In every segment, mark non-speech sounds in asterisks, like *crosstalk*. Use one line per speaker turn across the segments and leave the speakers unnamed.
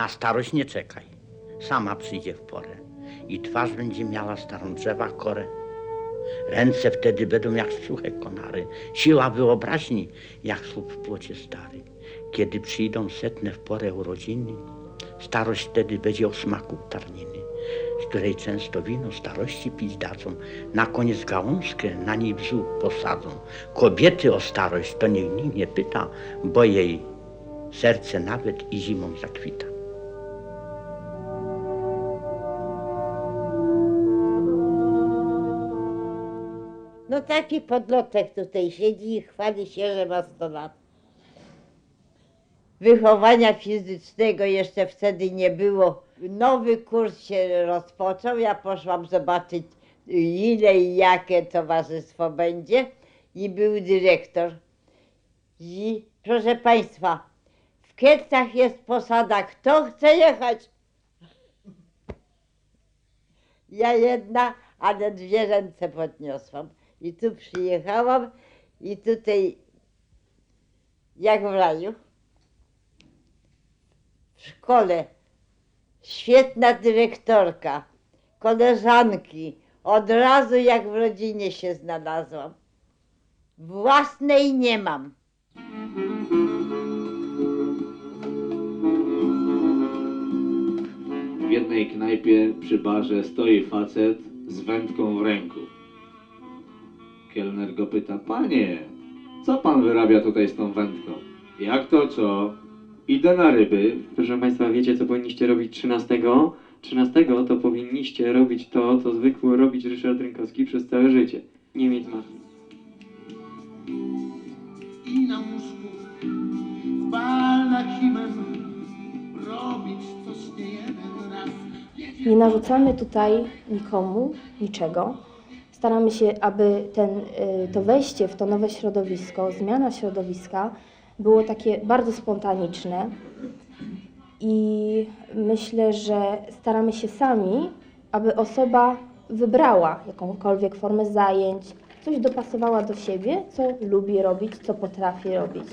Na starość nie czekaj. Sama przyjdzie w porę. I twarz będzie miała starą drzewa korę. Ręce wtedy będą jak suche konary. Siła wyobraźni jak słup w płocie stary. Kiedy przyjdą setne w porę urodziny, starość wtedy będzie o smaku tarniny, z której często wino starości pić dadzą. Na koniec gałązkę na niej wzór posadzą. Kobiety o starość to niech nikt nie pyta, bo jej serce nawet i zimą zakwita.
No taki podlotek tutaj siedzi i chwali się, że ma 100 lat. Wychowania fizycznego jeszcze wtedy nie było. Nowy kurs się rozpoczął. Ja poszłam zobaczyć ile i jakie towarzystwo będzie i był dyrektor. I proszę Państwa, w Kielcach jest posada. Kto chce jechać? Ja jedna, ale dwie ręce podniosłam. I tu przyjechałam i tutaj jak w raju. W szkole świetna dyrektorka, koleżanki. Od razu jak w rodzinie się znalazłam. Własnej nie mam.
W jednej knajpie przy barze stoi facet z wędką w ręku. Kelner go pyta, panie, co pan wyrabia tutaj z tą wędką? Jak to co? Idę na ryby.
Proszę Państwa, wiecie co powinniście robić 13? 13 to powinniście robić to, co zwykł robić Ryszard Rynkowski przez całe życie. Nie mieć mafii.
i na łóżku w robić coś nie jeden raz.
Nie narzucamy tutaj nikomu niczego. Staramy się, aby ten, y, to wejście w to nowe środowisko, zmiana środowiska było takie bardzo spontaniczne. I myślę, że staramy się sami, aby osoba wybrała jakąkolwiek formę zajęć, coś dopasowała do siebie, co lubi robić, co potrafi robić.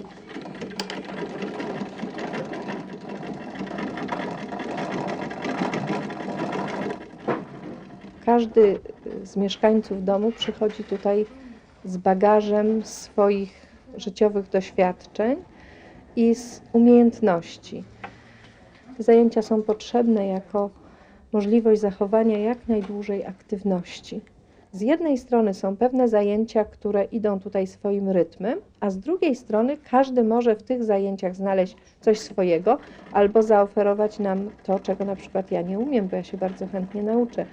Każdy z mieszkańców domu przychodzi tutaj z bagażem swoich życiowych doświadczeń i z umiejętności. Zajęcia są potrzebne jako możliwość zachowania jak najdłużej aktywności. Z jednej strony są pewne zajęcia, które idą tutaj swoim rytmem, a z drugiej strony każdy może w tych zajęciach znaleźć coś swojego albo zaoferować nam to, czego na przykład ja nie umiem, bo ja się bardzo chętnie nauczę.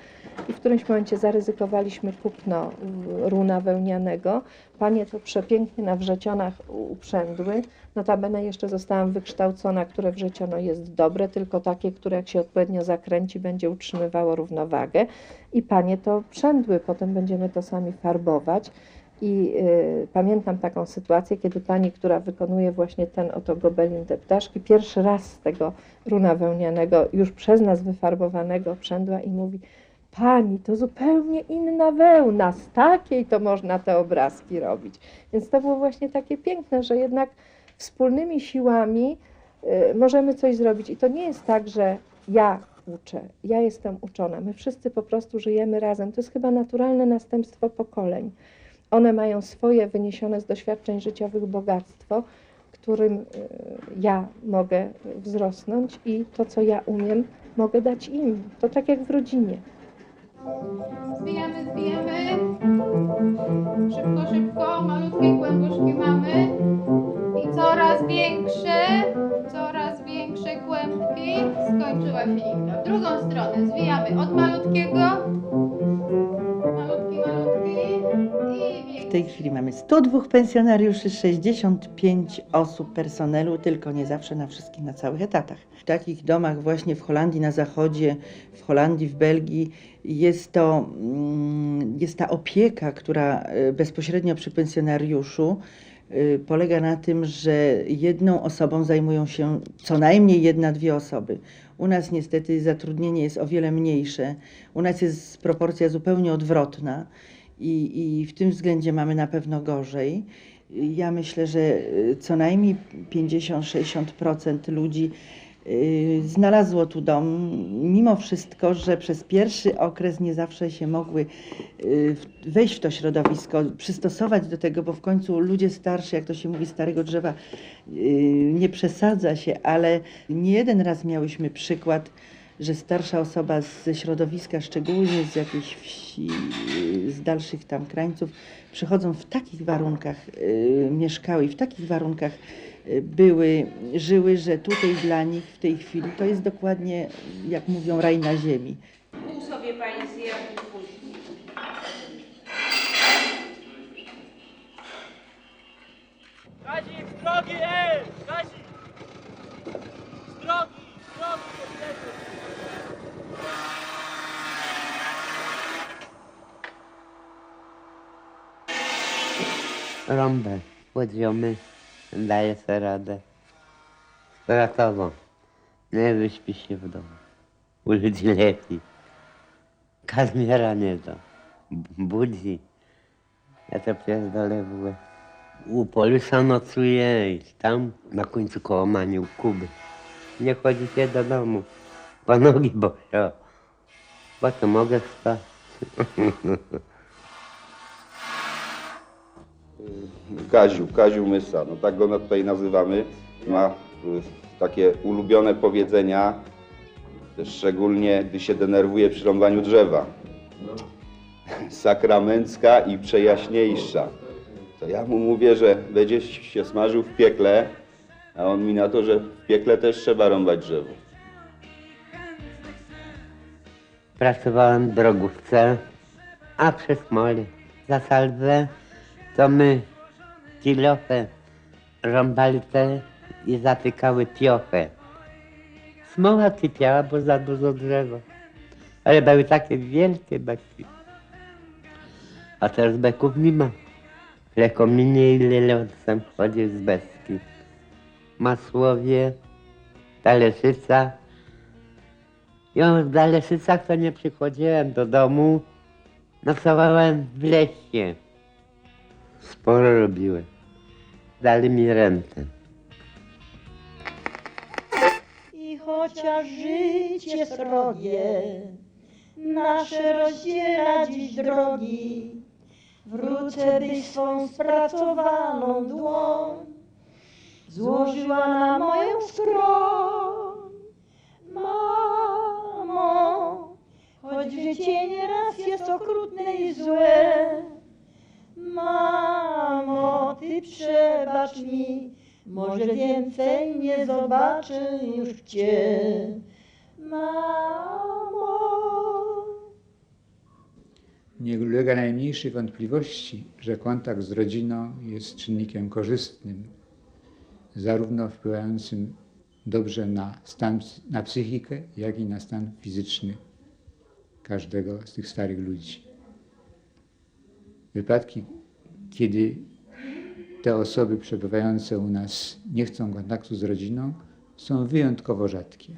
I w którymś momencie zaryzykowaliśmy kupno runa wełnianego. Panie to przepięknie na wrzecionach uprzędły. Notabene jeszcze zostałam wykształcona, które wrzeciono jest dobre, tylko takie, które jak się odpowiednio zakręci, będzie utrzymywało równowagę. I panie to przędły, potem będziemy to sami farbować. I y, pamiętam taką sytuację, kiedy pani, która wykonuje właśnie ten oto gobelin te ptaszki, pierwszy raz z tego runa wełnianego, już przez nas wyfarbowanego, przędła i mówi: Pani, to zupełnie inna wełna, z takiej to można te obrazki robić. Więc to było właśnie takie piękne, że jednak wspólnymi siłami y, możemy coś zrobić. I to nie jest tak, że ja uczę, ja jestem uczona. My wszyscy po prostu żyjemy razem. To jest chyba naturalne następstwo pokoleń. One mają swoje wyniesione z doświadczeń życiowych bogactwo, którym y, ja mogę wzrosnąć i to, co ja umiem, mogę dać im. To tak jak w rodzinie.
Zbijamy, zbijamy. Szybko, szybko. Malutkie kłębuszki mamy. I coraz większe, coraz większe kłębki. Skończyła nigda. W drugą stronę zwijamy od malutkiego.
Tej chwili mamy 102 pensjonariuszy, 65 osób personelu, tylko nie zawsze na wszystkich, na całych etatach. W takich domach właśnie w Holandii na zachodzie, w Holandii, w Belgii jest to, mm, jest ta opieka, która e, bezpośrednio przy pensjonariuszu e, polega na tym, że jedną osobą zajmują się co najmniej jedna, dwie osoby. U nas niestety zatrudnienie jest o wiele mniejsze. U nas jest proporcja zupełnie odwrotna i, i w tym względzie mamy na pewno gorzej. Ja myślę, że y, co najmniej 50-60% ludzi y, znalazło tu dom, mimo wszystko, że przez pierwszy okres nie zawsze się mogły y, wejść w to środowisko, przystosować do tego, bo w końcu ludzie starsi, jak to się mówi, starego drzewa nie przesadza się, ale nie jeden raz miałyśmy przykład, że starsza osoba ze środowiska, szczególnie z jakiejś wsi, y, z dalszych tam krańców, przychodzą w takich warunkach, y, mieszkały i w takich warunkach y, były, żyły, że tutaj dla nich w tej chwili to jest dokładnie, jak mówią, raj na ziemi.
Tu sobie pani zje, a
z drogi, ej! Kazik! Z drogi, z drogi, niestety!
Rąbę, poziomy, daje sobie radę. Pracował. Nie wyśpi się w domu. U ludzi lepiej. Kazmiera nie. B- Budzi. Ja to pierdolę w łeb. U Polusa nocuje i tam na końcu koło Kuby. Nie chodzicie do domu, bo nogi bolą. Bo to mogę spać. *laughs*
Kaziu, Kaziu Mysa, no tak go tutaj nazywamy. Ma y, takie ulubione powiedzenia, szczególnie gdy się denerwuje przy rąbaniu drzewa. Sakramencka i przejaśniejsza. To ja mu mówię, że będzie się smażył w piekle, a on mi na to, że w piekle też trzeba rąbać drzewo.
Pracowałem w drogówce, a przy smoli za salwę to my kilochę rąbali te i zatykały piochę. Smoła typiała, bo za dużo drzewa. Ale były takie wielkie beki. A teraz beków nie ma. Lekominie i lelocem chodzi z beski. Masłowie, Taleszyca, ja w Daleszycach to nie przychodziłem do domu. Nocowałem w lesie. Sporo robiłem. Dali mi rentę.
I chociaż życie srogie nasze rozdziela dziś drogi, wrócę byś swą spracowaną dłoń złożyła na moją skroń. Mamo, choć życie nieraz jest okrutne i złe, mamo, mi, może więcej nie zobaczę już cię. Mamo.
Nie ulega najmniejszej wątpliwości, że kontakt z rodziną jest czynnikiem korzystnym, zarówno wpływającym dobrze na stan, na psychikę, jak i na stan fizyczny każdego z tych starych ludzi. Wypadki, kiedy te osoby przebywające u nas nie chcą kontaktu z rodziną, są wyjątkowo rzadkie.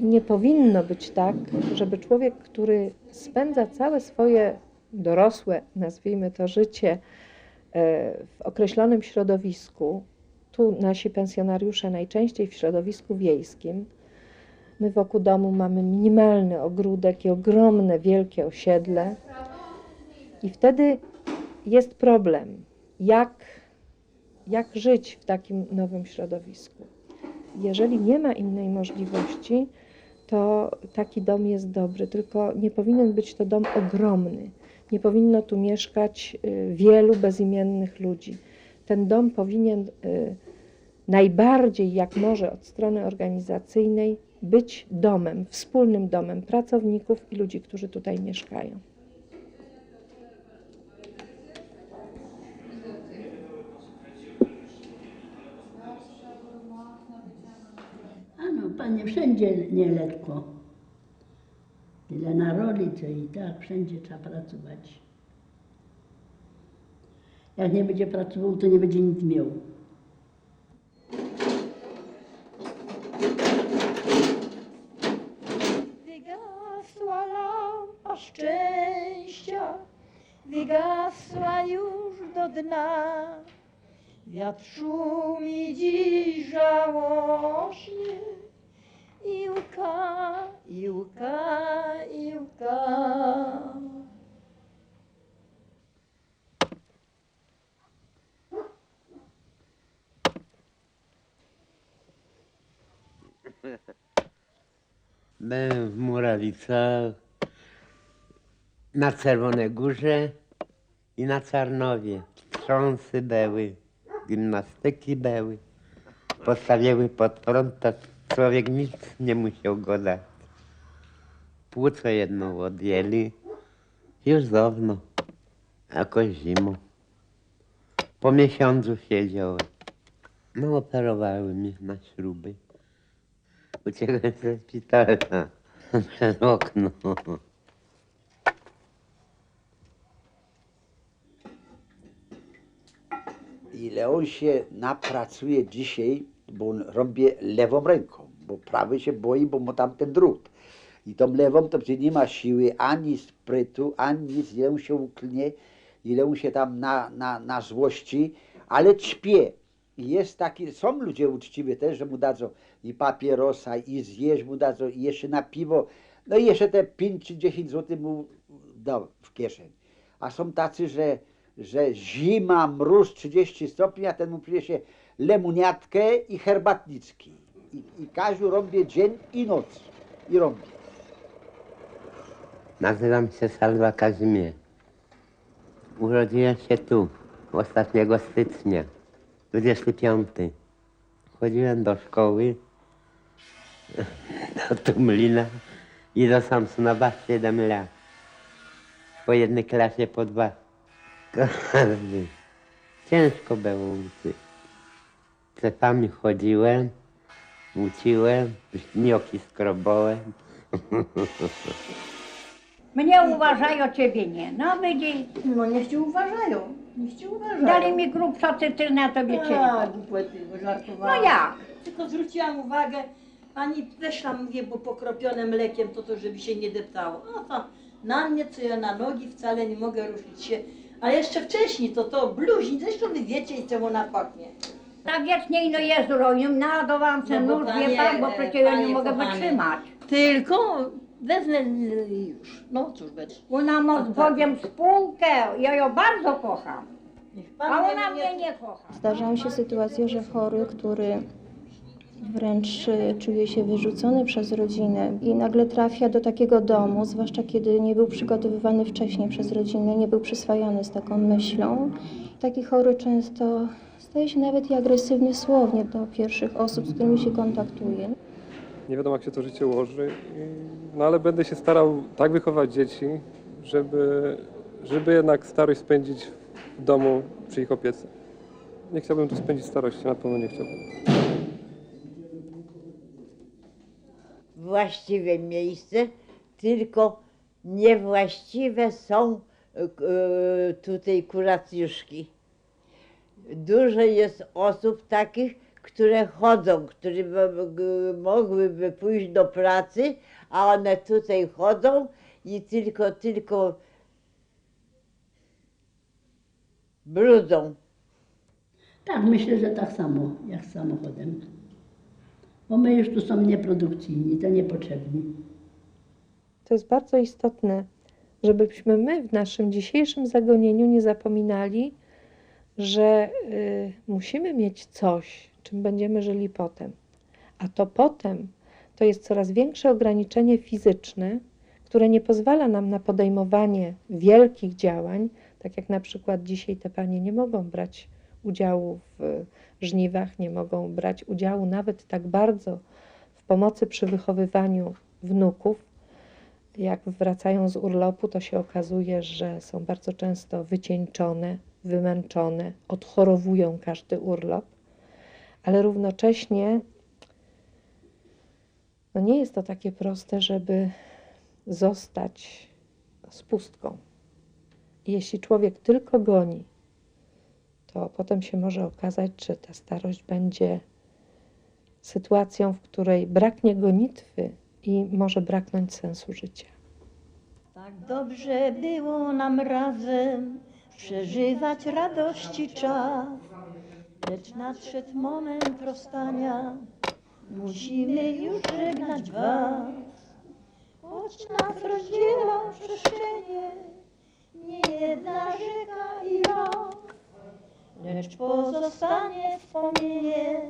Nie powinno być tak, żeby człowiek, który spędza całe swoje dorosłe, nazwijmy to życie, e, w określonym środowisku, tu nasi pensjonariusze najczęściej w środowisku wiejskim, my wokół domu mamy minimalny ogródek i ogromne, wielkie osiedle, i wtedy jest problem, jak, jak żyć w takim nowym środowisku. Jeżeli nie ma innej możliwości, to taki dom jest dobry, tylko nie powinien być to dom ogromny. Nie powinno tu mieszkać y, wielu bezimiennych ludzi. Ten dom powinien y, najbardziej, jak może od strony organizacyjnej, być domem, wspólnym domem pracowników i ludzi, którzy tutaj mieszkają.
Panie, wszędzie nielekko. Tyle naroli, co i tak, wszędzie trzeba pracować. Jak nie będzie pracował, to nie będzie nic miał. Wygasła lampa szczęścia, wygasła już do dna. Wiatr szumi dziś żałośnie i łka, i łka, i łka.
Byłem w Murawicach, na Czerwonej Górze i na Czarnowie. Trząsy były, gimnastyki były. Postawiły pod prąd, człowiek nic nie musiał go dać. Płuco jedno odjęli, już dawno, jakoś zimą. Po miesiącu siedziałem. No operowały mnie na śruby. Uciekłem ze szpitala przez okno.
ile on się napracuje dzisiaj, bo on robi lewą ręką, bo prawy się boi, bo ma tam ten drut. I tą lewą to przecież nie ma siły, ani sprytu, ani nic, ile on się uklnie, ile on się tam na, na, na złości, ale ćpie. I jest taki, są ludzie uczciwi też, że mu dadzą i papierosa, i zjeść mu dadzą, i jeszcze na piwo, no i jeszcze te 5 czy 10 zł mu dał w kieszeń. A są tacy, że że zima, mróz 30 stopni, a ten mu przyniesie lemoniatkę i herbatniczki. I, i Kaziu robię dzień i noc. I robię.
Nazywam się Salwa Kazimierz. Urodziłem się tu, ostatniego stycznia, 25. Chodziłem do szkoły, *laughs* do Tumlina i do Samsonowa 7 lat. Po jednej klasie po dwa. *laughs* Ciężko było uczyć. Cepami chodziłem, uciłem, wnioki skrobałem. *laughs*
Mnie uważają, ciebie nie. No widzi,
No niech cię uważają, niech cię uważają.
dali mi grubsza cytrynę, a tobie
A, żartowałam.
No jak?
Tylko zwróciłam uwagę, pani też tam mówię, bo pokropione mlekiem, to to, żeby się nie deptało. A to na mnie, co ja na nogi wcale nie mogę ruszyć się. A jeszcze wcześniej to to bluźni, zresztą wy wiecie i co ona pachnie.
Tak wiecznie no jest roju, nadawałam se
No bo
nóż,
panie,
wie pan, bo
e,
przecież ja nie
panie
mogę
kochany.
wytrzymać.
Tylko wezmę y, już. No cóż będzie.
Ona ma z Bogiem spółkę, ja ją bardzo kocham. A ona
mnie-
mnie nie kocha.
Zdarzają się sytuacje, że chory, który wręcz y, czuje się wyrzucony przez rodzinę i nagle trafia do takiego domu, zwłaszcza kiedy nie był przygotowywany wcześniej przez rodzinę, nie był przyswajany z taką myślą. Taki chory często staje się nawet i agresywny słownie do pierwszych osób, z którymi się kontaktuje.
Nie wiadomo, jak się to życie ułoży, i- no ale będę się starał tak wychować dzieci, żeby, żeby jednak starość spędzić w domu przy ich opiece. Nie chciałbym tu spędzić starości, na pewno nie chciałbym.
właściwe miejsce, tylko niewłaściwe są e, tutaj kuracjuszki. Dużo jest osób takich, które chodzą, które mogłyby pójść do pracy, a one tutaj chodzą i tylko, tylko brudzą.
Tak, myślę, że tak samo jak z samochodem. Bo my już tu są nieprodukcyjni, to niepotrzebni.
To jest bardzo istotne, żebyśmy my w naszym dzisiejszym zagonieniu nie zapominali, że y, musimy mieć coś, czym będziemy żyli potem. A to potem to jest coraz większe ograniczenie fizyczne, które nie pozwala nam na podejmowanie wielkich działań, tak jak na przykład dzisiaj te panie nie mogą brać udziału w żniwach, nie mogą brać udziału nawet tak bardzo w pomocy przy wychowywaniu wnuków. Jak wracają z urlopu, to się okazuje, że są bardzo często wycieńczone, wymęczone, odchorowują każdy urlop, ale równocześnie no nie jest to takie proste, żeby zostać z pustką. Jeśli człowiek tylko goni, to potem się może okazać, że ta starość będzie sytuacją, w której braknie gonitwy i może braknąć sensu życia.
Tak dobrze było nam razem przeżywać radości czas. Lecz nadszedł moment rozstania, musimy już żegnać was. Choć nas rozdzielą przestrzenie, nie jedna rzeka i rok, lecz pozostanie wspomnienie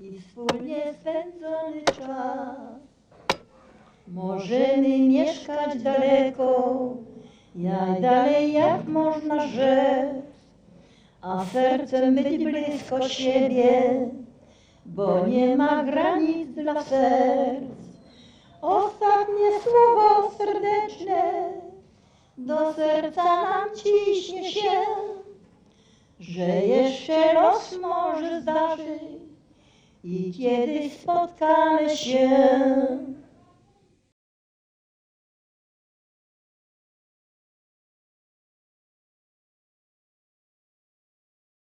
i wspólnie spędzony czas. Możemy mieszkać daleko, dalej jak można rzec, a sercem być blisko siebie, bo nie ma granic dla serc. Ostatnie słowo serdeczne do serca nam ciśnie się, że jeszcze los może zdarzyć i kiedy spotkamy się,